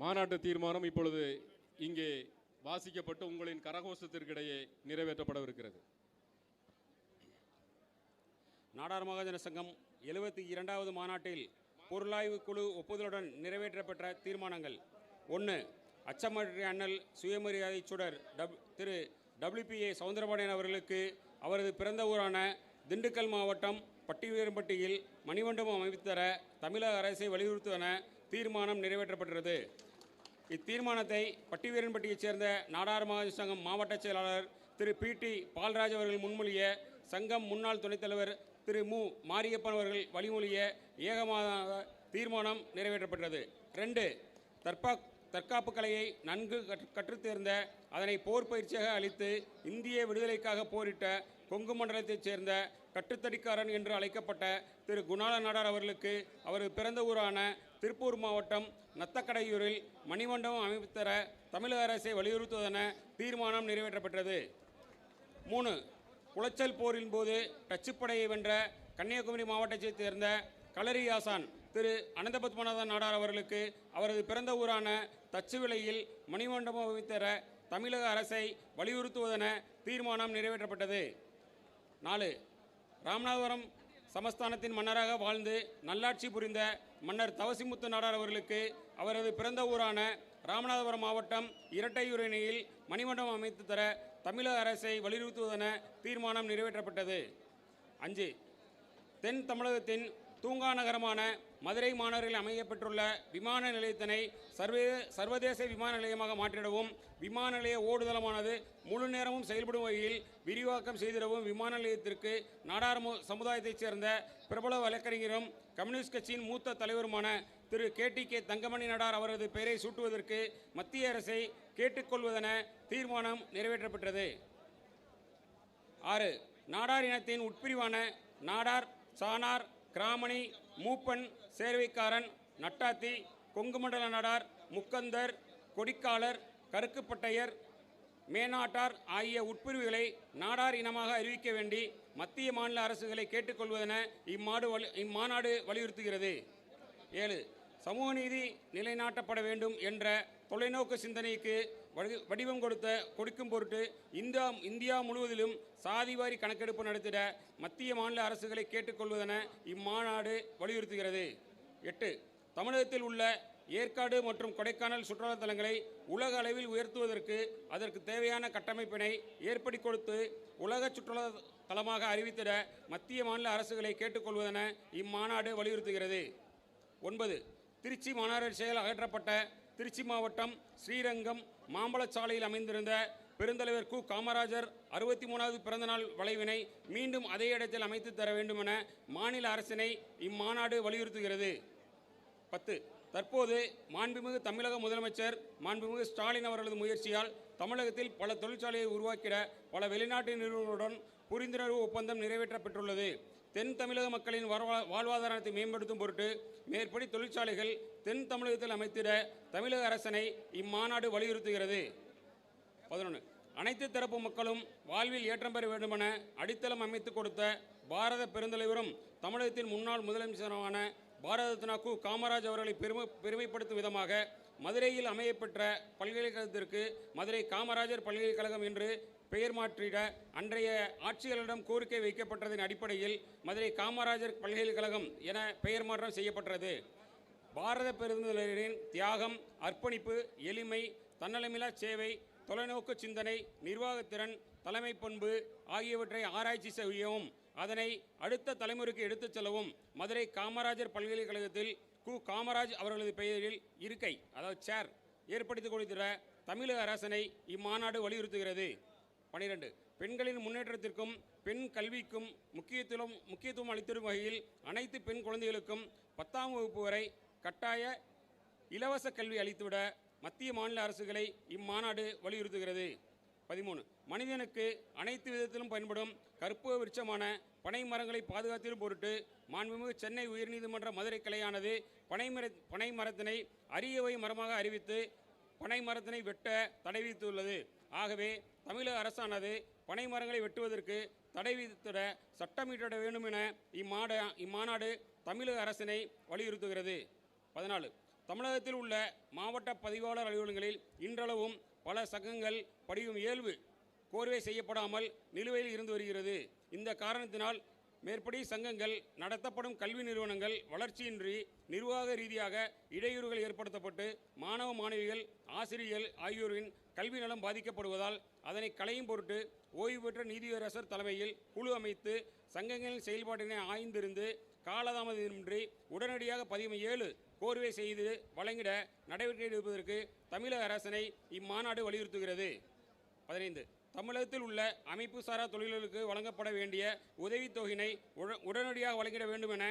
மாநாட்டு தீர்மானம் இப்பொழுது இங்கே வாசிக்கப்பட்டு உங்களின் கரகோஷத்திற்கிடையே நிறைவேற்றப்படவிருக்கிறது. நாடார் மகாஜன சங்கம் எழுபத்தி இரண்டாவது மாநாட்டில் பொருளாய்வு குழு ஒப்புதலுடன் நிறைவேற்றப்பெற்ற தீர்மானங்கள். ஒன்று அச்சமற்ற அண்ணல் சுயமரியாதை சுடர் டப் திரு டபிள்யூபிஏ சவுந்தரபாண்டியன் அவர்களுக்கு அவரது பிறந்த ஊரான திண்டுக்கல் மாவட்டம் பட்டிவீரம்பட்டியில் மணிமண்டபம் அமைத்துத்தர தமிழக அரசை வலியுறுத்துவன தீர்மானம் நிறைவேற்றப்பட்டது இத்தீர்மானத்தை பட்டிவீரன்பட்டியைச் சேர்ந்த நாடாளுமன்ற சங்கம் மாவட்ட செயலாளர் திரு பி டி பால்ராஜ் அவர்கள் முன்மொழிய சங்கம் முன்னாள் துணைத் தலைவர் திரு மு. மாரியப்பன் அவர்கள் வழிமொழிய ஏகமாக தீர்மானம் நிறைவேற்றப்பட்டது ரெண்டு தற்பா தற்காப்பு கலையை நன்கு கற்று- கற்றுத் தேர்ந்த அதனை போர் பயிற்சியாக அளித்து இந்திய விடுதலைக்காக போரிட்ட கொங்கு மண்டலத்தைச் சேர்ந்த கட்டுத்தடிக்காரன் என்று அழைக்கப்பட்ட திரு குணால நாடார் அவர்களுக்கு அவரது பிறந்த ஊரான திருப்பூர் மாவட்டம் நத்தக்கடையூரில் மணிமண்டபம் அமைத்தர தமிழக அரசை வலியுறுத்துவதென தீர்மானம் நிறைவேற்றப்பட்டது. மூணு குளச்சல் போரின் போது டச்சுப்படையை வென்ற கன்னியாகுமரி மாவட்டத்தைச் சேர்ந்த களரி ஆசான் திரு. அனந்த பத்மநாதன் நாடார் அவர்களுக்கு அவரது பிறந்த ஊரான தச்சுவிலையில் மணிமண்டபம் அமைத்தர தமிழக அரசை வலியுறுத்துவதென தீர்மானம் நிறைவேற்றப்பட்டது. நாலு ராமநாதபுரம் சமஸ்தானத்தின் மன்னராக வாழ்ந்து நல்லாட்சி புரிந்த மன்னர் தவசிமுத்து நாடார் அவர்களுக்கு அவரது பிறந்த ஊரான ராமநாதபுரம் மாவட்டம் இரட்டையூரணியில் மணிமண்டபம் அமைத்து தர தமிழக அரசை வலியுறுத்துவதென தீர்மானம் நிறைவேற்றப்பட்டது. அஞ்சு தென் தமிழகத்தின் தூங்கா நகரமான மதுரை மாநகரில் அமையப்பெற்றுள்ள விமான நிலையத்தினை சர்வே சர்வதேச விமான நிலையமாக மாற்றிடவும் விமான நிலைய ஓடுதளமானது முழு நேரமும் செயல்படும் வகையில் விரிவாக்கம் செய்திடவும் விமான நிலையத்திற்கு நாடார் சமுதாயத்தைச் சேர்ந்த பிரபல வழக்கறிஞரும் கம்யூனிஸ்ட் கட்சியின் மூத்த தலைவருமான திரு K T K Thangamani Nadar அவரது பெயரை சூட்டுவதற்கு மத்திய அரசை கேட்டுக்கொள்வதென தீர்மானம் நிறைவேற்றப்பட்டது ஆறு. நாடார் இனத்தின் உட்பிரிவான நாடார் சானார் கிராமணி மூப்பன் சேர்வைக்காரன் நட்டாத்தி கொங்குமண்டல நடார் நாடார் முக்கந்தர் கொடிக்காலர் கருக்குப்பட்டையர் மேனாட்டார் ஆகிய உட்பிரிவுகளை நாடார் இனமாக அறிவிக்க வேண்டி மத்திய மாநில அரசுகளை கேட்டுக்கொள்வதென இம்மாடு வலி இம்மாநாடு வலியுறுத்துகிறது. ஏழு சமூக நீதி நிலைநாட்டப்பட வேண்டும் என்ற தொலைநோக்கு சிந்தனைக்கு வடிவம் கொடுத்த கொடுக்கும் பொருட்டு இந்தியா இந்தியா முழுவதிலும் சாதிவாரி கணக்கெடுப்பு நடத்திட மத்திய மாநில அரசுகளை கேட்டுக்கொள்வதென இம்மாநாடு வலியுறுத்துகிறது. எட்டு தமிழகத்தில் உள்ள ஏற்காடு மற்றும் கொடைக்கானல் சுற்றுலா தலங்களை உலக அளவில் உயர்த்துவதற்கு அதற்கு தேவையான கட்டமைப்பினை ஏற்படுத்தி கொடுத்து உலக சுற்றுலா தலமாக அறிவித்திட மத்திய மாநில அரசுகளை கேட்டுக்கொள்வதென இம்மாநாடு வலியுறுத்துகிறது. ஒன்பது திருச்சி மாநகராட்சி செயல் அகற்றப்பட்ட திருச்சி மாவட்டம் ஸ்ரீரங்கம் மாம்பழச்சாலையில் அமைந்திருந்த பெருந்தலைவர் கு. காமராஜர் அறுபத்தி மூணாவது பிறந்தநாள் வளைவினை மீண்டும் அதே இடத்தில் அமைத்து தர வேண்டுமென மாநில அரசினை இம்மாநாடு வலியுறுத்துகிறது. பத்து. தற்போது மாண்புமிகு தமிழக முதலமைச்சர் மாண்புமிகு ஸ்டாலின் அவர்களது முயற்சியால் தமிழகத்தில் பல தொழிற்சாலையை உருவாக்கிட பல வெளிநாட்டு நிறுவனங்களுடன் புரிந்துணர்வு ஒப்பந்தம் நிறைவேற்றப்பட்டுள்ளது. தென் தமிழக மக்களின் வரவா- வாழ்வாதாரத்தை மேம்படுத்தும் பொருட்டு மேற்படி தொழிற்சாலைகள் தென் தமிழகத்தில் அமைத்திட தமிழக அரசனை இம்மாநாடு வலியுறுத்துகிறது. பதினொன்று அனைத்து தரப்பு மக்களும் வாழ்வில் ஏற்றம் பெற வேண்டுமென அடித்தளம் அமைத்து கொடுத்த பாரத பெருந்தலைவரும் தமிழகத்தின் முன்னாள் முதலமைச்சருமான பாரத ரத்னா கு காமராஜ் அவர்களை பெருமை பெருமைப்படுத்தும் விதமாக மதுரையில் அமையப்பெற்ற பல்கலைக்கழகத்திற்கு மதுரை காமராஜர் பல்கலைக்கழகம் என்று பெயர் மாற்றிட அன்றைய ஆட்சியாளரிடம் கோரிக்கை வைக்கப்பட்டதன் அடிப்படையில் மதுரை காமராஜர் பல்கலைக்கழகம் என பெயர் மாற்றம் செய்யப்பட்டது பாரத பெருந்தலைவரின் தியாகம் அர்ப்பணிப்பு எளிமை தன்னலமில்லா சேவை தொலைநோக்கு சிந்தனை நிர்வாகத்திறன் தலைமை பண்பு ஆகியவற்றை ஆராய்ச்சி செய்யவும் அதனை அடுத்த தலைமுறைக்கு எடுத்துச் செல்லவும் மதுரை காமராஜர் பல்கலைக்கழகத்தில் கு. காமராஜ் அவர்களது பெயரில் இருக்கை அதாவது சேர் ஏற்படுத்தி கொடுத்திட தமிழக அரசனை இம்மாநாடு வலியுறுத்துகிறது. பனிரெண்டு. பெண்களின் முன்னேற்றத்திற்கும் பெண் கல்விக்கும் முக்கியத்துவம் முக்கியத்துவம் அளித்திடும் வகையில் அனைத்து பெண் குழந்தைகளுக்கும் பத்தாம் வகுப்பு வரை கட்டாய இலவச கல்வி அளித்துவிட மத்திய மாநில அரசுகளை இம்மாநாடு வலியுறுத்துகிறது. பதிமூணு. மனிதனுக்கு அனைத்து விதத்திலும் பயன்படும் கற்பக விருட்சமான பனை மரங்களை பாதுகாத்திடும் பொருட்டு மாண்புமிகு சென்னை உயர்நீதிமன்ற மதுரை கிளையானது பனைமர பனை மரத்தினை அரியவை மரமாக அறிவித்து பனை மரத்தினை வெட்ட தடை விதித்துள்ளது. ஆகவே தமிழக அரசானது பனை மரங்களை வெட்டுவதற்கு தடை விதித்திட சட்டமிட்டிட வேண்டும் என இம்மாட இம்மாநாடு தமிழக அரசினை வலியுறுத்துகிறது. பதினாலு. தமிழகத்தில் உள்ள மாவட்ட பதிவாளர் அலுவலகங்களில் இன்றளவும் பல சங்கங்கள் படியும் இயல்பு கோர்வை செய்யப்படாமல் நிலுவையில் இருந்து வருகிறது. இந்த காரணத்தினால் மேற்படி சங்கங்கள் நடத்தப்படும் கல்வி நிறுவனங்கள் வளர்ச்சியின்றி நிர்வாக ரீதியாக இடையூறுகள் ஏற்படுத்தப்பட்டு மாணவ மாணவிகள் ஆசிரியர்கள் ஆகியோரின் கல்வி நலம் பாதிக்கப்படுவதால் அதனை களையும் பொருட்டு ஓய்வு பெற்ற நீதியரசர் தலைமையில் குழு அமைத்து சங்கங்களின் செயல்பாட்டினை ஆய்ந்திருந்து காலதாமதமின்றி உடனடியாக பதிவு ஏழு கோர்வை செய்து வழங்கிட நடவடிக்கை எடுப்பதற்கு தமிழக அரசனை இம்மாநாடு வலியுறுத்துகிறது. பதினைந்து. தமிழகத்தில் உள்ள அமைப்பு சாரா தொழில்களுக்கு வழங்கப்பட வேண்டிய உதவித்தொகையினை உடனடியாக வழங்கிட வேண்டும் என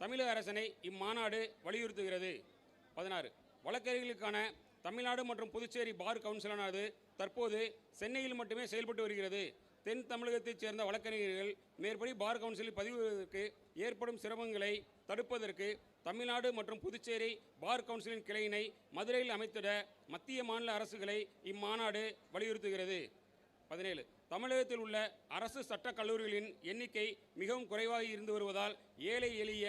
தமிழக அரசனை இம்மாநாடு வலியுறுத்துகிறது. பதினாறு. வழக்கறிஞர்களுக்கான தமிழ்நாடு மற்றும் புதுச்சேரி பார் கவுன்சிலானது தற்போது சென்னையில் மட்டுமே செயல்பட்டு வருகிறது. தென் தமிழகத்தைச் சேர்ந்த வழக்கறிஞர்கள் மேற்படி பார் கவுன்சிலில் பதிவுவதற்கு ஏற்படும் சிரமங்களை தடுப்பதற்கு தமிழ்நாடு மற்றும் புதுச்சேரி பார் கவுன்சிலின் கிளையினை மதுரையில் அமைத்திட மத்திய மாநில அரசுகளை இம்மாநாடு வலியுறுத்துகிறது. பதினேழு. தமிழகத்தில் உள்ள அரசு சட்டக் கல்லூரிகளின் எண்ணிக்கை மிகவும் குறைவாக இருந்து வருவதால் ஏழை எளிய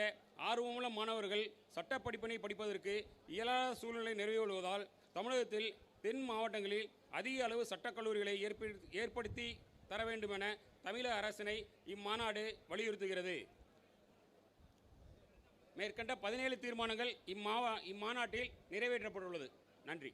ஆர்வமுள்ள மாணவர்கள் சட்டப்படிப்பினை படிப்பதற்கு இயலாத சூழ்நிலை நிலவுவதால் தமிழகத்தில் தென் மாவட்டங்களில் அதிக அளவு சட்டக்கல்லூரிகளை ஏற்படுத்தி ஏற்படுத்தி தர வேண்டும் என தமிழக அரசினை இம்மாநாடு வலியுறுத்துகிறது. மேற்கண்ட பதினேழு தீர்மானங்கள் இம்மாவா இம்மாநாட்டில் நிறைவேற்றப்பட்டுள்ளது. நன்றி.